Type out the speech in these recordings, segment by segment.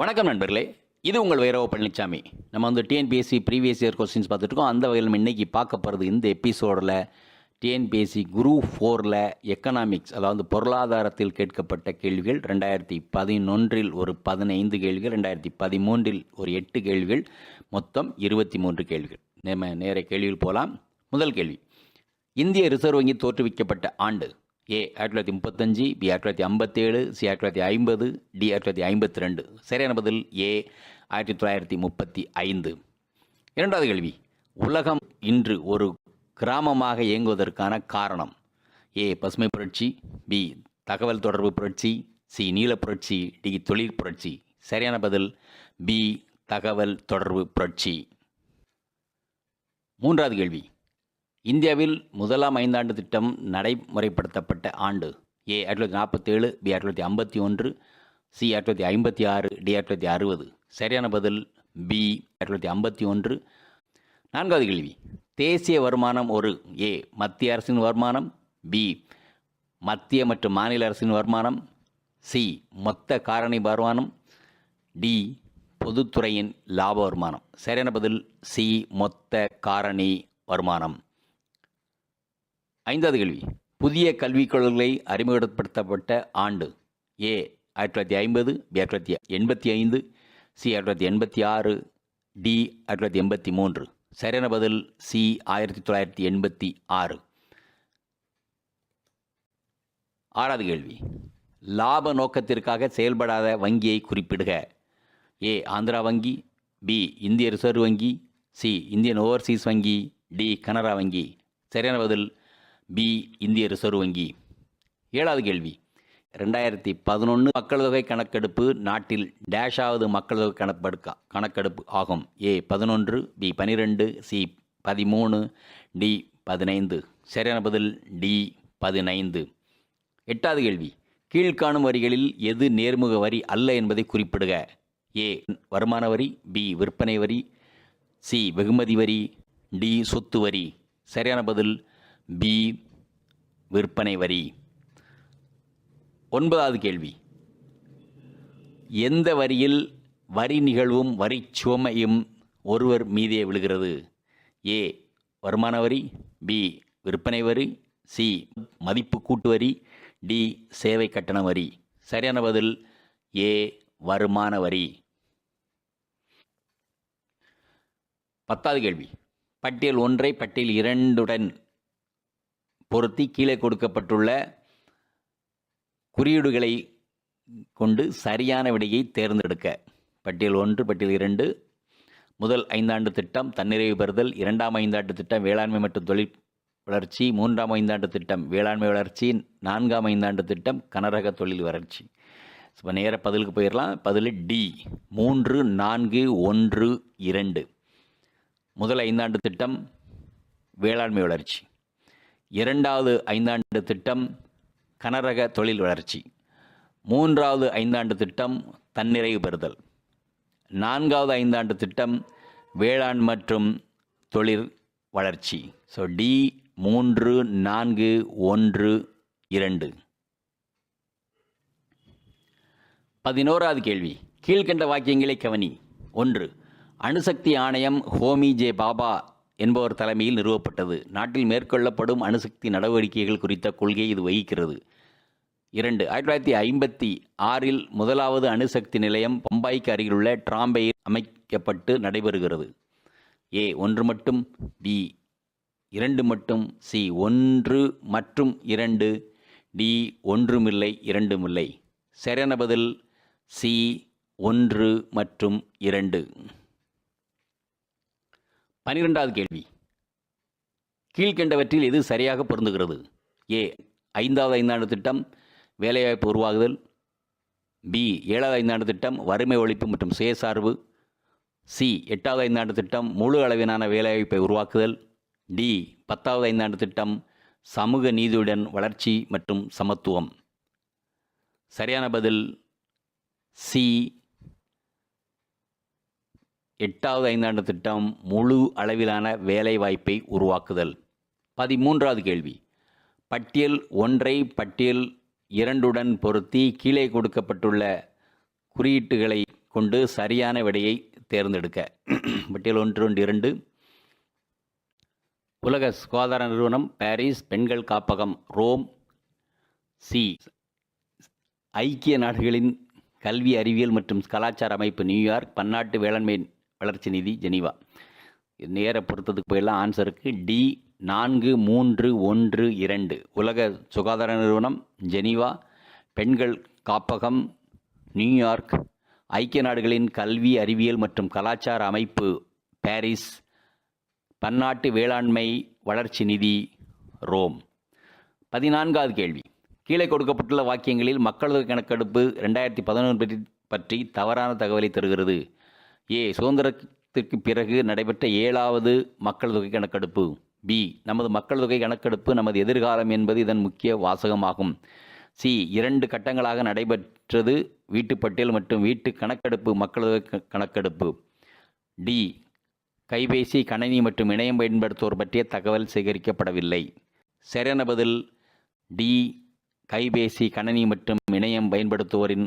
வணக்கம் நண்பர்களே. இது உங்கள் வைரவ பழனிசாமி நம்ம வந்து டிஎன்பிஎஸ்சி ப்ரீவியஸ் இயர் கொஸ்டின்ஸ் பார்த்துட்ருக்கோம். அந்த வகையில் நம்ம இன்னைக்கு பார்க்க போகிறது இந்த எபிசோடில் டிஎன்பிஎஸ்சி குரூப் ஃபோரில் எக்கனாமிக்ஸ் அதாவது பொருளாதாரத்தில் கேட்கப்பட்ட கேள்விகள் ரெண்டாயிரத்தி பதினொன்றில் ஒரு பதினைந்து கேள்விகள் ரெண்டாயிரத்தி பதிமூன்றில் ஒரு எட்டு கேள்விகள் மொத்தம் இருபத்தி மூன்று கேள்விகள். நம்ம நேர கேள்விகள் போகலாம் முதல் கேள்வி. இந்திய ரிசர்வ் வங்கி தோற்றுவிக்கப்பட்ட ஆண்டு. ஏ ஆயிரத்தி தொள்ளாயிரத்தி முப்பத்தஞ்சு பி ஆயிரத்தி தொள்ளாயிரத்தி ஐம்பத்தேழு சி ஆயிரத்தி தொள்ளாயிரத்தி ஐம்பது டி ஆயிரத்தி தொள்ளாயிரத்தி ஐம்பத்தி ரெண்டு சரியான பதில் ஏ ஆயிரத்தி தொள்ளாயிரத்தி முப்பத்தி ஐந்து. இரண்டாவது கேள்வி. உலகம் இன்று ஒரு கிராமமாக இயங்குவதற்கான காரணம். ஏ பசுமை புரட்சி பி தகவல் தொடர்பு புரட்சி சி நீல புரட்சி டி தொழில் புரட்சி. சரியான பதில் பி தகவல் தொடர்பு புரட்சி. மூன்றாவது கேள்வி. இந்தியாவில் முதலாம் ஐந்தாண்டு திட்டம் நடைமுறைப்படுத்தப்பட்ட ஆண்டு. ஏ ஆயிரத்தி தொள்ளாயிரத்தி நாற்பத்தேழு பி ஆயிரத்தி தொள்ளாயிரத்தி ஐம்பத்தி ஒன்று சி ஆயிரத்தி தொள்ளாயிரத்தி ஐம்பத்தி ஆறு டி ஆயிரத்தி தொள்ளாயிரத்தி அறுபது. சரியான பதில் பி ஆயிரத்தி தொள்ளாயிரத்தி ஐம்பத்தி ஒன்று நான்காவது கேள்வி. தேசிய வருமானம் ஒரு ஏ மத்திய அரசின் வருமானம் பி மத்திய மற்றும் மாநில அரசின் வருமானம் சி மொத்த காரணி வருமானம் டி பொதுத்துறையின் லாப வருமானம். சரியான பதில் சி மொத்த காரணி வருமானம். ஐந்தாவது கேள்வி புதிய கல்விக் கொள்கை அறிமுகப்படுத்தப்பட்ட ஆண்டு. ஏ ஆயிரத்தி தொள்ளாயிரத்தி ஐம்பது பி ஆயிரத்தி தொள்ளாயிரத்தி எண்பத்தி ஐந்து சி ஆயிரத்தி தொள்ளாயிரத்தி எண்பத்தி ஆறு டி ஆயிரத்தி தொள்ளாயிரத்தி எண்பத்தி மூன்று. சரியான பதில் சி ஆயிரத்தி தொள்ளாயிரத்தி எண்பத்தி ஆறு. ஆறாவது கேள்வி. லாப நோக்கத்திற்காக செயல்படாத வங்கியை குறிப்பிடுக. ஏ ஆந்திரா வங்கி பி இந்திய ரிசர்வ் வங்கி சி இந்தியன் ஓவர்சீஸ் வங்கி டி கனரா வங்கி. சரியான பதில் பி இந்திய ரிசர்வ் வங்கி. ஏழாவது கேள்வி. ரெண்டாயிரத்தி பதினொன்று மக்கள் தொகை கணக்கெடுப்பு நாட்டில் டேஷாவது மக்கள் தொகை கணக்கெடுக்க கணக்கெடுப்பு ஆகும். ஏ பதினொன்று பி பனிரெண்டு சி பதிமூணு டி பதினைந்து. சரியான பதில் டி பதினைந்து. எட்டாவது கேள்வி. கீழ்காணும் வரிகளில் எது நேர்முக வரி அல்ல என்பதை குறிப்பிடுக. ஏ வருமான வரி பி விற்பனை வரி சி வெகுமதி வரி டி சொத்து வரி. சரியான பதில் பி விற்பனை வரி. ஒன்பதாவது கேள்வி. எந்த வரியில் வரி நிகழ்வும் வரி சுமையும் ஒருவர் மீதே விழுகிறது? ஏ வருமான வரி பி விற்பனை வரி சி மதிப்பு கூட்டு வரி டி சேவை கட்டண வரி. சரியான பதில் ஏ வருமான வரி. பத்தாவது கேள்வி. பட்டியல் ஒன்றை பட்டியல் இரண்டுடன் பொருத்தி கீழே கொடுக்கப்பட்டுள்ள குறியீடுகளை கொண்டு சரியான விடையை தேர்ந்தெடுக்க. பட்டியல் ஒன்று பட்டியல் இரண்டு. முதல் ஐந்தாண்டு திட்டம் தன்னிறைவு பெறுதல். இரண்டாம் ஐந்தாண்டு திட்டம் வேளாண்மை மற்றும் தொழில் வளர்ச்சி. மூன்றாம் ஐந்தாண்டு திட்டம் வேளாண்மை வளர்ச்சி. நான்காம் ஐந்தாண்டு திட்டம் கனரக தொழில் வளர்ச்சி. இப்போ நேர பதிலுக்கு போயிடலாம் பதில் டி. மூன்று நான்கு ஒன்று இரண்டு. முதல் ஐந்தாண்டு திட்டம் வேளாண்மை வளர்ச்சி. இரண்டாவது ஐந்தாண்டு திட்டம் கனரக தொழில் வளர்ச்சி. மூன்றாவது ஐந்தாண்டு திட்டம் தன்னிறைவு பெறுதல். நான்காவது ஐந்தாண்டு திட்டம் வேளாண் மற்றும் தொழில் வளர்ச்சி. ஸோ டி மூன்று நான்கு ஒன்று இரண்டு. பதினோராவது கேள்வி. கீழ்கண்ட வாக்கியங்களை கவனி. ஒன்று அணுசக்தி ஆணையம் ஹோமி ஜே பாபா என்பவர் தலைமையில் நிறுவப்பட்டது. நாட்டில் மேற்கொள்ளப்படும் அணுசக்தி நடவடிக்கைகள் குறித்த கொள்கையை இது வகிக்கிறது. இரண்டு ஆயிரத்தி தொள்ளாயிரத்தி ஐம்பத்தி ஆறில் முதலாவது அணுசக்தி நிலையம் பம்பாய்க்கு அருகிலுள்ள டிராம்பேயில் அமைக்கப்பட்டு நடைபெறுகிறது. ஏ ஒன்று மட்டும் பி இரண்டு மட்டும் சி ஒன்று மற்றும் இரண்டு டி ஒன்றுமில்லை இரண்டுமில்லை. சரியான பதில் சி ஒன்று மற்றும் இரண்டு. பனிரெண்டாவது கேள்வி. கீழ்கண்டவற்றில் எது சரியாக பொருந்துகிறது? ஏ ஐந்தாவது ஐந்தாண்டு திட்டம் வேலைவாய்ப்பு உருவாகுதல். பி ஏழாவது ஐந்தாண்டு திட்டம் வறுமை ஒழிப்பு மற்றும் சுயசார்பு. சி எட்டாவது ஐந்தாண்டு திட்டம் முழு அளவிலான வேலைவாய்ப்பை உருவாக்குதல். டி பத்தாவது ஐந்தாண்டு திட்டம் சமூக நீதியுடன் வளர்ச்சி மற்றும் சமத்துவம். சரியான பதில் சி எட்டாவது ஐந்தாண்டு திட்டம் முழு அளவிலான வேலைவாய்ப்பை உருவாக்குதல். பதிமூன்றாவது கேள்வி. பட்டியல் ஒன்றை பட்டியல் இரண்டுடன் பொருத்தி கீழே கொடுக்கப்பட்டுள்ள குறியீட்டுகளை கொண்டு சரியான விடையை தேர்ந்தெடுக்க. பட்டியல் ஒன்று ஒன்று இரண்டு. உலக சுகாதார நிறுவனம் பாரிஸ் பெண்கள் காப்பகம் ரோம் சி. ஐக்கிய நாடுகளின் கல்வி அறிவியல் மற்றும் கலாச்சார அமைப்பு நியூயார்க் பன்னாட்டு வேளாண்மை வளர்ச்சி நிதி ஜெனீவா. நேர பொறுத்ததுக்கு போயெல்லாம் ஆன்சருக்கு டி நான்கு மூன்று ஒன்று இரண்டு. உலக சுகாதார நிறுவனம் ஜெனீவா. பெண்கள் காப்பகம் நியூயார்க். ஐக்கிய நாடுகளின் கல்வி அறிவியல் மற்றும் கலாச்சார அமைப்பு பாரிஸ். பன்னாட்டு வேளாண்மை வளர்ச்சி நிதி ரோம். பதினான்காவது கேள்வி. கீழே கொடுக்கப்பட்டுள்ள வாக்கியங்களில் மக்களது கணக்கெடுப்பு ரெண்டாயிரத்தி பதினொன்று பற்றி பற்றி தவறான தகவலை தருகிறது. ஏ சுதந்திரத்திற்கு பிறகு நடைபெற்ற ஏழாவது மக்கள் தொகை கணக்கெடுப்பு. பி நமது மக்கள் தொகை கணக்கெடுப்பு நமது எதிர்காலம் என்பது இதன் முக்கிய வாசகமாகும். சி இரண்டு கட்டங்களாக நடைபெற்றது. வீட்டுப்பட்டியல் மற்றும் வீட்டு கணக்கெடுப்பு மக்கள் தொகை கணக்கெடுப்பு. டி கைபேசி கணினி மற்றும் இணையம் பயன்படுத்துவோர் பற்றிய தகவல் சேகரிக்கப்படவில்லை. சரியான பதில் டி கைபேசி கணினி மற்றும் இணையம் பயன்படுத்துவோரின்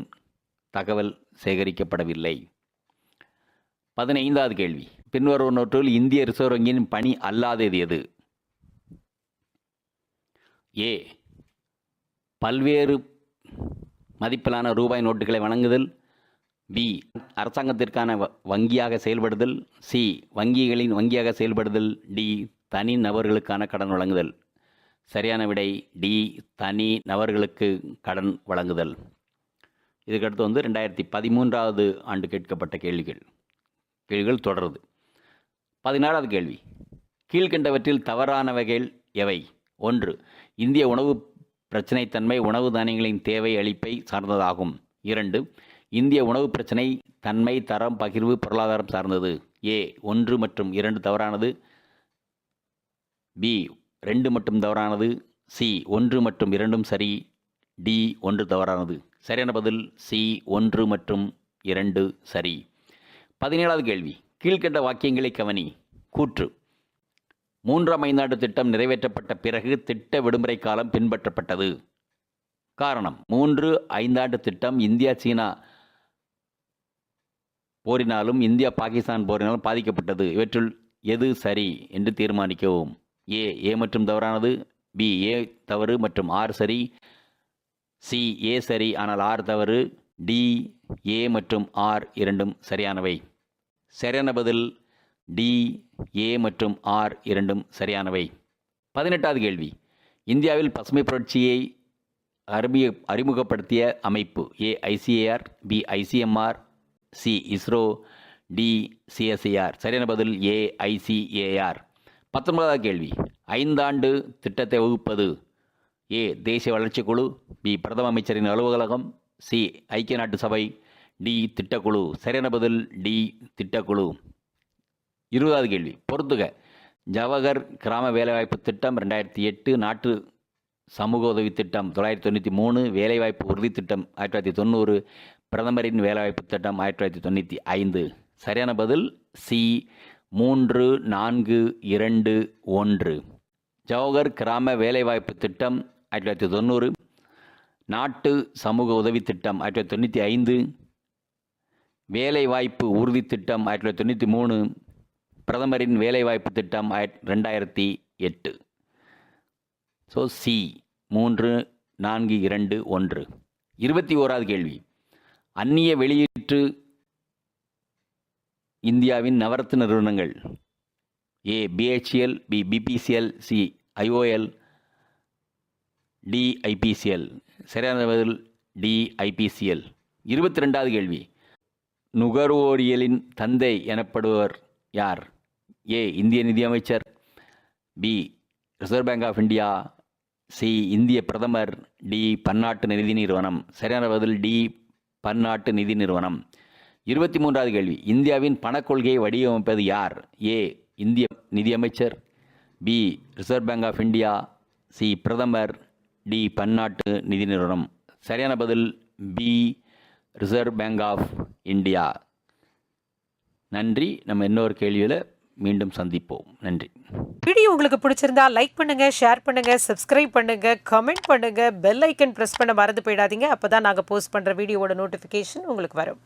தகவல் சேகரிக்கப்படவில்லை. பதினைந்தாவது கேள்வி. பின்வருவனவற்றுள் இந்திய ரிசர்வ் வங்கியின் பணி அல்லாதது எது? ஏ. பல்வேறு மதிப்பிலான ரூபாய் நோட்டுகளை வழங்குதல். பி. அரசாங்கத்திற்கான வ- வங்கியாக செயல்படுதல். சி. வங்கிகளின் வங்கியாக செயல்படுதல். டி. தனி நபர்களுக்கான கடன் வழங்குதல். சரியான விடை டி. தனி நபர்களுக்கு கடன் வழங்குதல். இதுக்கடுத்து வந்து ரெண்டாயிரத்தி பதிமூன்றாவது ஆண்டு கேட்கப்பட்ட கேள்விகள். கேள்விகள் தொடருது. பதினாறாவது கேள்வி. கீழ்கண்டவற்றில் தவறானவைகள் எவை? ஒன்று இந்திய உணவு பிரச்சினைத்தன்மை உணவு தானியங்களின் தேவை அளிப்பை சார்ந்ததாகும். இரண்டு இந்திய உணவு பிரச்சினை தன்மை தரம் பகிர்வு பொருளாதாரம் சார்ந்தது. ஏ ஒன்று மற்றும் இரண்டு தவறானது. பி ரெண்டு மட்டும் தவறானது. சி ஒன்று மற்றும் இரண்டும் சரி. டி ஒன்று தவறானது. சரியான பதில் சி ஒன்று மற்றும் இரண்டு சரி. பதினேழாவது கேள்வி. கீழ்கண்ட வாக்கியங்களை கவனி. கூற்று. மூன்றாம் ஐந்தாண்டு திட்டம் நிறைவேற்றப்பட்ட பிறகு திட்ட விடுமுறை காலம் பின்பற்றப்பட்டது. காரணம் மூன்று ஐந்தாண்டு திட்டம் இந்தியா சீனா போரினாலும் இந்தியா பாகிஸ்தான் போரினாலும் பாதிக்கப்பட்டது. இவற்றுள் எது சரி என்று தீர்மானிக்கவும். ஏ ஏ மற்றும் தவறானது. பி ஏ தவறு மற்றும் ஆர் சரி. சி ஏ சரி ஆனால் ஆர் தவறு. டி ஏ மற்றும் ஆர் இரண்டும் சரியானவை. சரியான பதில் டி ஏ மற்றும் ஆர் இரண்டும் சரியானவை. பதினெட்டாவது கேள்வி. இந்தியாவில் பசுமை புரட்சியை அறிமுக அறிமுகப்படுத்திய அமைப்பு A ICAR B ICMR C ISRO D CSIR சரியான பதில் ஏ ஐசிஏஆர் பத்தொன்பதாவது கேள்வி. ஐந்தாண்டு திட்டத்தை வகுப்பது ஏ தேசிய வளர்ச்சிக்குழு பி பிரதம அமைச்சரின் அலுவலகம் சி ஐக்கிய நாட்டு சபை டி திட்டக்குழு. சரியான பதில் டி திட்டக்குழு. இருபதாவது கேள்வி. பொறுத்துக. ஜவஹர் கிராம வேலைவாய்ப்பு திட்டம் ரெண்டாயிரத்தி எட்டு நாட்டு சமூக உதவி திட்டம் தொள்ளாயிரத்தி தொண்ணூற்றி மூணு வேலைவாய்ப்பு உறுதி திட்டம் ஆயிரத்தி தொள்ளாயிரத்தி தொண்ணூறு பிரதமரின் வேலைவாய்ப்பு திட்டம் ஆயிரத்தி தொள்ளாயிரத்தி தொண்ணூற்றி ஐந்து. சரியான பதில் சி மூன்று நான்கு இரண்டு ஒன்று. ஜவஹர் கிராம வேலைவாய்ப்பு திட்டம் ஆயிரத்தி தொள்ளாயிரத்தி தொண்ணூறு நாட்டு சமூக உதவி திட்டம் ஆயிரத்தி தொள்ளாயிரத்தி தொண்ணூற்றி ஐந்து வேலைவாய்ப்பு உறுதி திட்டம் ஆயிரத்தி தொள்ளாயிரத்தி தொண்ணூற்றி மூணு பிரதமரின் வேலைவாய்ப்பு திட்டம் ஆயிரத்தி ரெண்டாயிரத்தி எட்டு. ஸோ சி மூன்று நான்கு இரண்டு ஒன்று. இருபத்தி ஓராவது கேள்வி. அந்நிய வெளியீட்டு இந்தியாவின் நவரத்ன நிறுவனங்கள் A BHEL B BPCL C IOL D IPCL சரியான பதில் டி ஐபிசிஎல் இருபத்தி ரெண்டாவது கேள்வி. நுகர்வோரியலின் தந்தை எனப்படுவர் யார்? ஏ. இந்திய நிதியமைச்சர். B. Reserve bank of India C. இந்திய பிரதமர். டி. பன்னாட்டு நிதி நிறுவனம். சரியான பதில் டி. பன்னாட்டு நிதி நிறுவனம். இருபத்தி மூன்றாவது கேள்வி. இந்தியாவின் பணக்கொள்கையை வடிவமைப்பது யார்? ஏ. இந்திய நிதியமைச்சர். B. Reserve bank of India C. பிரதமர். டி. பன்னாட்டு நிதி நிறுவனம். சரியான பதில் B. Reserve bank of India நன்றி. நம்ம இன்னொரு கேள்வியில் மீண்டும் சந்திப்போம். நன்றி. வீடியோ உங்களுக்கு பிடிச்சிருந்தா லைக் பண்ணுங்க ஷேர் பண்ணுங்க சப்ஸ்கிரைப் பண்ணுங்க கமெண்ட் பண்ணுங்க பெல் ஐக்கன் ப்ரெஸ் பண்ண மறந்து போயிடாதீங்க. அப்போதான் நாங்கள் போஸ்ட் பண்ணுற வீடியோவோட நோட்டிஃபிகேஷன் உங்களுக்கு வரும்.